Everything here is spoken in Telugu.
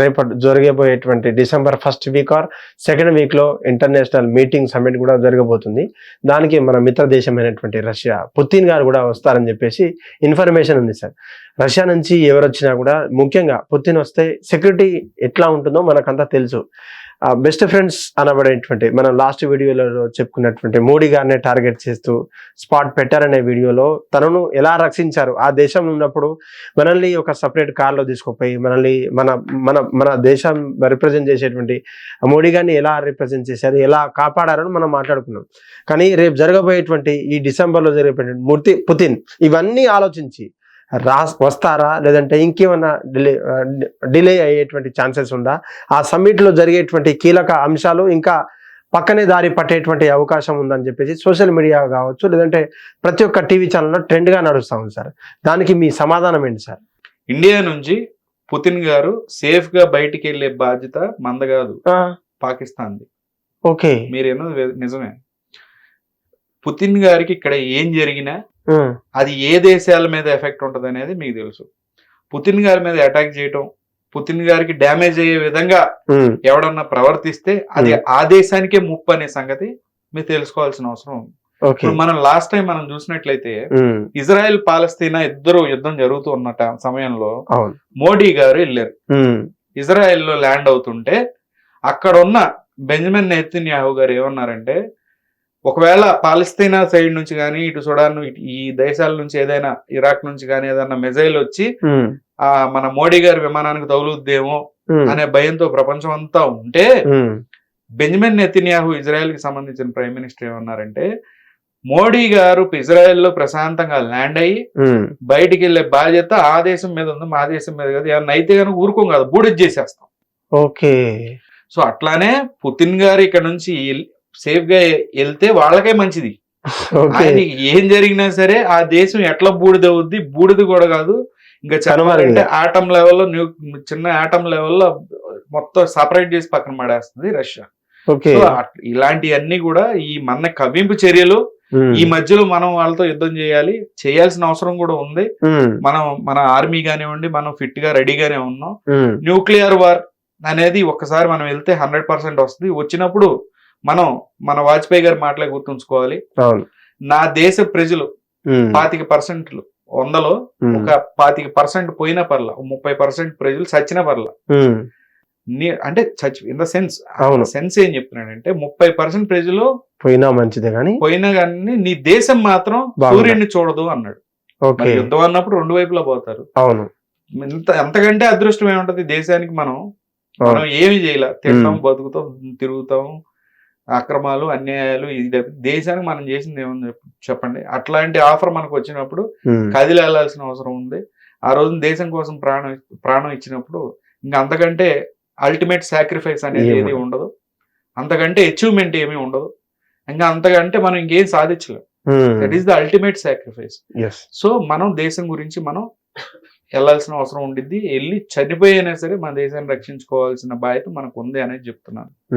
రేపటి జరగబోయేటువంటి December first week or second వీక్లో ఇంటర్నేషనల్ మీటింగ్ సమ్మిట్ కూడా జరగబోతుంది. దానికి మన మిత్ర దేశమైనటువంటి రష్యా పుతిన్ గారు కూడా వస్తారని చెప్పేసి ఇన్ఫర్మేషన్ ఉంది సార్. రష్యా నుంచి ఎవరు వచ్చినా కూడా ముఖ్యంగా పుతిన్ వస్తే సెక్యూరిటీ ఎట్లా ఉంటుందో మనకంతా తెలుసు. బెస్ట్ ఫ్రెండ్స్ అనబడేటువంటి మనం లాస్ట్ వీడియోలో చెప్పుకున్నటువంటి మోడీ గారిని టార్గెట్ చేస్తూ స్పాట్ పెట్టారనే వీడియోలో తనను ఎలా రక్షించారు? ఆ దేశం ఉన్నప్పుడు మనల్ని ఒక సపరేట్ కార్లో తీసుకుపోయి మనల్ని మన మన మన దేశం రిప్రజెంట్ చేసేటువంటి మోడీ గారిని ఎలా రిప్రజెంట్ చేశారు? ఎలా కాపాడారని మనం మాట్లాడుకున్నాం. కానీ రేపు జరగబోయేటువంటి ఈ డిసెంబర్లో జరిగేటువంటి మూర్తి పుతిన్ ఇవన్నీ ఆలోచించి రా వస్తారా? లేదంటే ఇంకేమైనా డిలే డిలే అయ్యేటువంటి ఛాన్సెస్ ఉందా? ఆ సమ్మిట్లో జరిగేటువంటి కీలక అంశాలు ఇంకా పక్కనే దారి పట్టేటువంటి అవకాశం ఉందని చెప్పేసి సోషల్ మీడియా కావచ్చు లేదంటే ప్రతి ఒక్క టీవీ ఛానల్లో ట్రెండ్గా నడుస్తూ ఉంది సార్. దానికి మీ సమాధానం ఏంటి సార్? ఇండియా నుంచి పుతిన్ గారు సేఫ్గా బయటికి వెళ్ళే బాధ్యత మంద కాదు పాకిస్తాన్ది. ఓకే. మీరు అన్నది వే- నిజమే. పుతిన్ గారికి ఇక్కడ ఏం జరిగినా అది ఏ దేశాల మీద ఎఫెక్ట్ ఉంటుంది అనేది మీకు తెలుసు. పుతిన్ గారి మీద అటాక్ చేయటం పుతిన్ గారికి డ్యామేజ్ అయ్యే విధంగా ఎవడన్నా ప్రవర్తిస్తే అది ఆ. దేశానికే ముప్పు అనే సంగతి మీరు తెలుసుకోవాల్సిన అవసరం ఉంది. ఇప్పుడు మనం లాస్ట్ టైం మనం చూసినట్లయితే ఇజ్రాయెల్ పాలస్తీనా ఇద్దరు యుద్ధం జరుగుతూ ఉన్న సమయంలో మోడీ గారు వెళ్ళారు. ఇజ్రాయెల్లో ల్యాండ్ అవుతుంటే అక్కడ ఉన్న బెంజమిన్ నెతన్యాహు గారు ఏమన్నారంటే ఒకవేళ పాలస్తీనా సైడ్ నుంచి కానీ ఇటు సుడాన్ ఈ దేశాల నుంచి ఏదైనా ఇరాక్ నుంచి కానీ ఏదైనా మిజైల్ వచ్చి ఆ మన మోడీ గారి విమానానికి తగులుద్దేమో అనే భయంతో ప్రపంచం అంతా ఉంటే బెంజమిన్ నెతన్యాహు ఇజ్రాయెల్కి సంబంధించిన ప్రైమ్ మినిస్టర్ ఏమన్నారంటే మోడీ గారు ఇజ్రాయెల్లో ప్రశాంతంగా ల్యాండ్ అయ్యి బయటికి వెళ్ళే బాధ్యత ఆ దేశం మీద ఉంది మా దేశం మీద కదా ఏమన్నా అయితే కనుక ఊరుకోం కదా బూడిద చేసేస్తాం. ఓకే. సో అట్లానే పుతిన్ గారు ఇక్కడ నుంచి సేఫ్గా వెళ్తే వాళ్ళకే మంచిది. ఆయనకి ఏం జరిగినా సరే ఆ దేశం ఎట్లా బూడిద అవుద్ది? బూడిద కూడా కాదు. ఇంకా కనుమరుగు. ఆటం లెవెల్లో న్యూ చిన్న ఆటం లెవెల్లో మొత్తం సపరేట్ చేసి పక్కన పడేస్తుంది రష్యా. ఇలాంటివన్నీ కూడా ఈ మన కవ్వింపు చర్యలు. ఈ మధ్యలో మనం వాళ్ళతో యుద్ధం చేయాలి. చేయాల్సిన అవసరం కూడా ఉంది. మనం మన ఆర్మీ కానివ్వండి మనం ఫిట్గా రెడీగానే ఉన్నాం. న్యూక్లియర్ వార్ అనేది ఒక్కసారి మనం వెళ్తే హండ్రెడ్ పర్సెంట్ వస్తుంది. వచ్చినప్పుడు మనం మన వాజ్పేయి గారి మాటలే గుర్తుంచుకోవాలి. నా దేశ ప్రజలు పాతిక పర్సెంట్లు వందలో ఒక పాతిక పర్సెంట్ పోయిన పర్ల ముప్పై పర్సెంట్ ప్రజలు చచ్చిన పర్ల. నీ అంటే చచ్చి ఇన్ ద సెన్స్. సెన్స్ ఏం చెప్తున్నాడంటే ముప్పై పర్సెంట్ ప్రజలు పోయినా మంచిదే కానీ పోయినా కానీ నీ దేశం మాత్రం. సూర్యుడిని చూడదు అన్నాడు. యుద్ధం అన్నప్పుడు రెండు వైపులా పోతారు. అవును. ఇంత ఎంతకంటే అదృష్టం ఏముంటది? దేశానికి మనం మనం ఏమి చేయలే. తింటాం. బతుకుతాం తిరుగుతాం అక్రమాలు అన్యాయాలు ఇది దేశానికి మనం చేసింది చెప్ప- చెప్పండి. అట్లాంటి ఆఫర్ మనకు వచ్చినప్పుడు కదిలి వెళ్ళాల్సిన అవసరం ఉంది. ఆ రోజు దేశం కోసం ప్రాణం ప్రాణం ఇచ్చినప్పుడు ఇంకా అంతకంటే అల్టిమేట్ సాక్రిఫైస్ అనేది ఏది ఉండదు. అంతకంటే అచీవ్మెంట్ ఏమీ ఉండదు. ఇంకా అంతకంటే మనం ఇంకేం సాధించలేం. That is the ultimate sacrifice. So మనం దేశం గురించి మనం వెళ్ళాల్సిన అవసరం ఉండిద్ది. వెళ్ళి చనిపోయినా సరే మన దేశాన్ని రక్షించుకోవాల్సిన బాధ్యత మనకు ఉంది అనేది చెప్తున్నాను.